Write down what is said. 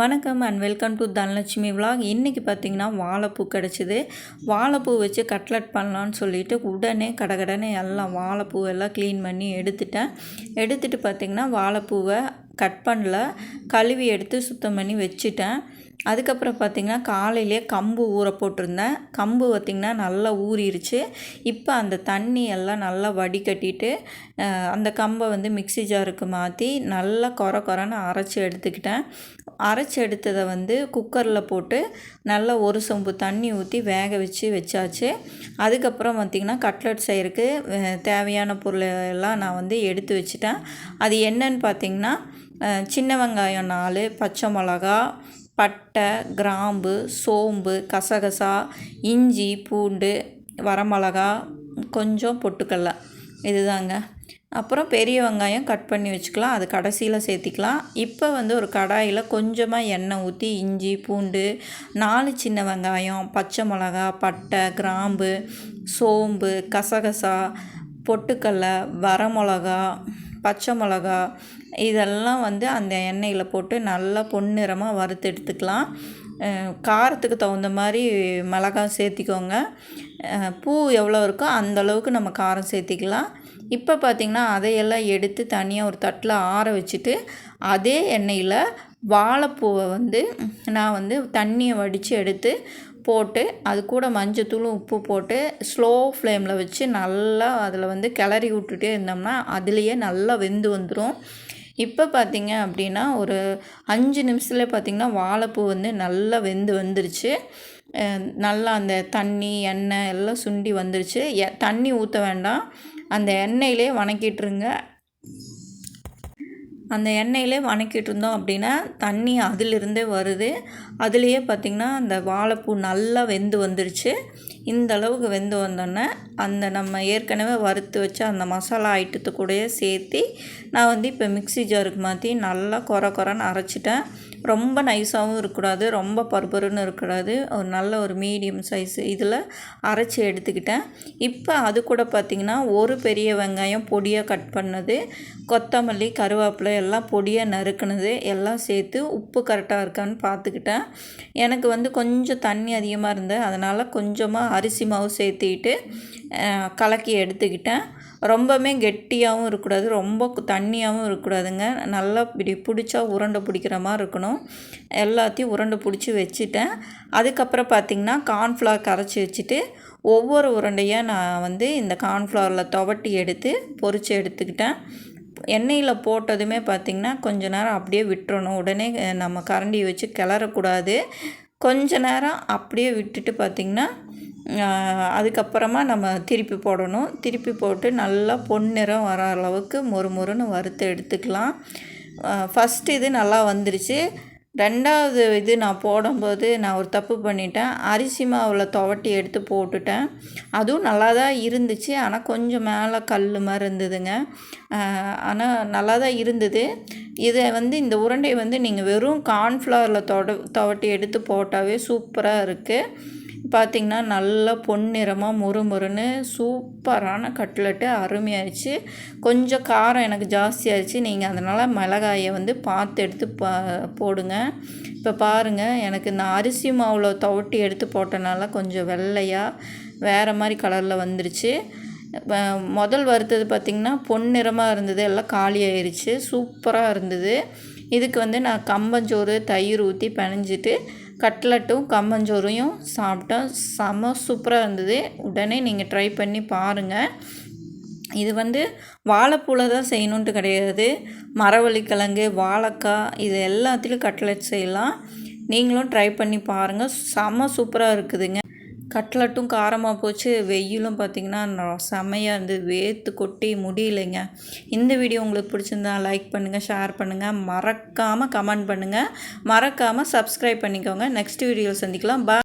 வணக்கம் and welcome to Dhanalakshmi vlog இன்றைக்கி பார்த்தீங்கன்னா வாழைப்பூ கிடச்சிது. வாழைப்பூ வச்சு கட்லட் பண்ணலான்னு சொல்லிட்டு உடனே கடகடனே எல்லாம் வாழைப்பூ எல்லாம் க்ளீன் பண்ணி எடுத்துட்டேன். எடுத்துகிட்டு பார்த்திங்கன்னா வாழைப்பூவை கட் பண்ணல. கழுவி எடுத்து சுத்தம் பண்ணி வச்சுட்டேன். அதுக்கப்புறம் பார்த்திங்கன்னா காலையிலே கம்பு ஊற போட்டிருந்தேன். கம்பு பார்த்திங்கன்னா நல்லா ஊறிடுச்சு இப்போ அந்த தண்ணி எல்லாம் நல்லா வடிகட்டிட்டு அந்த கம்பை வந்து மிக்சி ஜாருக்கு மாற்றி நல்லா கொர கொரன்னு அரைச்சி எடுத்துக்கிட்டேன். அரைச்சி எடுத்ததை வந்து குக்கரில் போட்டு நல்லா ஒரு சொம்பு தண்ணி ஊற்றி வேக வச்சு வச்சாச்சு. அதுக்கப்புறம் பார்த்திங்கன்னா கட்லட் செய்கிறதுக்கு தேவையான பொருள் எல்லாம் நான் வந்து எடுத்து வச்சுட்டேன். அது என்னன்னு பார்த்திங்கன்னா சின்ன வெங்காயம் நாலு பச்சை மிளகா பட்டை கிராம்பு சோம்பு கசகசா இஞ்சி பூண்டு வரமிளகா கொஞ்சம் பொட்டுக்கடல. இதுதாங்க. அப்புறம் பெரிய வெங்காயம் கட் பண்ணி வச்சுக்கலாம். அது கடைசியில் சேர்த்திக்கலாம். இப்போ வந்து ஒரு கடாயில் கொஞ்சமாக எண்ணெய் ஊற்றி இஞ்சி பூண்டு நாலு சின்ன வெங்காயம் பச்சை மிளகா பட்டை கிராம்பு சோம்பு கசகசா பொட்டுக்கடல வரமிளகா பச்சை மிளகா இதெல்லாம் வந்து அந்த எண்ணெயில் போட்டு நல்லா பொன்னிறமாக வறுத்து எடுத்துக்கலாம். காரத்துக்கு தகுந்த மாதிரி மிளகாய் சேர்த்திக்கோங்க. பூ எவ்வளோ இருக்கோ அந்தளவுக்கு நம்ம காரம் சேர்த்திக்கலாம். இப்போ பார்த்திங்கன்னா அதையெல்லாம் எடுத்து தனியாக ஒரு தட்டில் ஆற வச்சுட்டு அதே எண்ணெயில் வாழைப்பூவை வந்து நான் வந்து தண்ணியை வடித்து எடுத்து போட்டு அது கூட மஞ்சத்தூளும் உப்பு போட்டு ஸ்லோ ஃப்ளேமில் வச்சு நல்லா அதில் வந்து கிளறி விட்டுட்டே இருந்தோம்னா அதுலேயே நல்லா வெந்து வந்துடும். இப்போ பார்த்திங்க அப்படின்னா ஒரு அஞ்சு நிமிஷத்தில் பார்த்திங்கன்னா வாழைப்பூ வந்து நல்லா வெந்து வந்துருச்சு. நல்லா அந்த தண்ணி எண்ணெய் எல்லாம் சுண்டி வந்துருச்சு. தண்ணி ஊற்ற வேண்டாம். அந்த எண்ணெயிலே வணக்கிட்டுருங்க. அந்த எண்ணெயிலே வணக்கிட்டு இருந்தோம் அப்படின்னா தண்ணி அதிலிருந்தே வருது. அதுலேயே பார்த்திங்கன்னா அந்த வாழைப்பூ நல்லா வெந்து வந்துருச்சு. இந்த அளவுக்கு வெந்து வந்தோடனே அந்த நம்ம ஏற்கனவே வறுத்து வச்ச அந்த மசாலா ஐட்டத்து கூடயே சேர்த்து நான் வந்து இப்போ மிக்சி ஜாருக்கு மாற்றி நல்லா குறை குறைன்னு அரைச்சிட்டேன். ரொம்ப நைஸாகவும் இருக்கக்கூடாது ரொம்ப பருபருன்னு இருக்கக்கூடாது. ஒரு நல்ல ஒரு மீடியம் சைஸ் இதில் அரைச்சி எடுத்துக்கிட்டேன். இப்போ அது கூட பார்த்திங்கன்னா ஒரு பெரிய வெங்காயம் பொடியாக கட் பண்ணது கொத்தமல்லி கருவேப்பிலை எல்லாம் பொடியாக நறுக்குனது எல்லாம் சேர்த்து உப்பு கரெக்டாக இருக்கான்னு பார்த்துக்கிட்டேன் எனக்கு வந்து கொஞ்சம் தண்ணி அதிகமாக இருந்தது அதனால் கொஞ்சமாக அரிசி மாவு சேர்த்திட்டு கலக்கி எடுத்துக்கிட்டேன். ரொம்பவுமே கெட்டியாகவும் இருக்கக்கூடாது ரொம்ப தண்ணியாகவும் இருக்கக்கூடாதுங்க. நல்லா இப்படி பிடிச்சா உருண்டை பிடிக்கிற மாதிரி இருக்கணும். எல்லாத்தையும் உருண்டை பிடிச்சி வச்சுட்டேன். அதுக்கப்புறம் பார்த்திங்கன்னா கார்ன்ஃப்ளவர் கரைச்சி வச்சுட்டு ஒவ்வொரு உருண்டையாக நான் வந்து இந்த கார்ன்ஃப்ளவரில் துவட்டி எடுத்து பொறிச்சு எடுத்துக்கிட்டேன். எண்ணெயில் போட்டதுமே பார்த்திங்கன்னா கொஞ்ச நேரம் அப்படியே விட்டுறணும். உடனே நம்ம கரண்டி வச்சு கிளறக்கூடாது. கொஞ்ச நேரம் அப்படியே விட்டுட்டு பார்த்திங்கன்னா அதுக்கப்புறமா நம்ம திருப்பி போடணும். திருப்பி போட்டு நல்லா பொன்னிறம் வர அளவுக்கு மொறு மொறுன்னு வறுத்து எடுத்துக்கலாம். ஃபஸ்ட்டு இது நல்லா வந்துருச்சு. ரெண்டாவது இது நான் போடும்போது நான் ஒரு தப்பு பண்ணிட்டேன். அரிசி மாவில் துவட்டி எடுத்து போட்டுட்டேன். அதுவும் நல்லா தான் இருந்துச்சு. ஆனால் கொஞ்சம் மேலே கல் மாதிரி இருந்ததுங்க. ஆனால் நல்லா தான் இருந்தது. இதை வந்து இந்த உருண்டை வந்து நீங்கள் வெறும் கார்ன்ஃப்ளவரில் தொட துவட்டி எடுத்து போட்டாவே சூப்பராக இருக்குது பார்த்திங்கன்னா நல்லா பொன்னிறமாக முறுமுறுன்னு சூப்பரான கட்லெட்டு அருமையாகிடுச்சு கொஞ்சம் காரம் எனக்கு ஜாஸ்தியாகிடுச்சு நீங்கள் அதனால் மிளகாயை வந்து பார்த்து எடுத்து பா போடுங்க. இப்போ பாருங்கள் எனக்கு இந்த அரிசி மாவில் துவட்டி எடுத்து போட்டனால கொஞ்சம் வெள்ளையாக வேறு மாதிரி கலரில் வந்துருச்சு. முதல் வறுத்தது பார்த்திங்கன்னா பொன்னிறமாக இருந்தது எல்லாம் காலி ஆயிடுச்சு சூப்பராக இருந்தது. இதுக்கு வந்து நான் கம்பஞ்சோறு தயிர் ஊற்றி பிணைஞ்சிட்டு கட்லட்டும் கம்மஞ்சோறையும் சாப்பிட்டோம். செம சூப்பராக இருந்தது. உடனே நீங்கள் ட்ரை பண்ணி பாருங்கள் இது வந்து வாழைப்பூவில் தான் செய்யணுன்ட்டு கிடையாது. மரவள்ளிக்கிழங்கு வாழைக்காய் இது எல்லாத்துலேயும் கட்லெட் செய்யலாம். நீங்களும் ட்ரை பண்ணி பாருங்கள் செம சூப்பராக இருக்குதுங்க. கட்லட்டும் காரமாக போச்சு. வெயிலும் பார்த்திங்கன்னா செமையாக இருந்தது. வேர்த்து கொட்டி முடியலைங்க. இந்த வீடியோ உங்களுக்கு பிடிச்சிருந்தா லைக் பண்ணுங்கள் ஷேர் பண்ணுங்கள் மறக்காமல் கமெண்ட் பண்ணுங்கள் மறக்காமல் சப்ஸ்கிரைப் பண்ணிக்கோங்க. நெக்ஸ்ட் வீடியோ சந்திக்கலாம். பா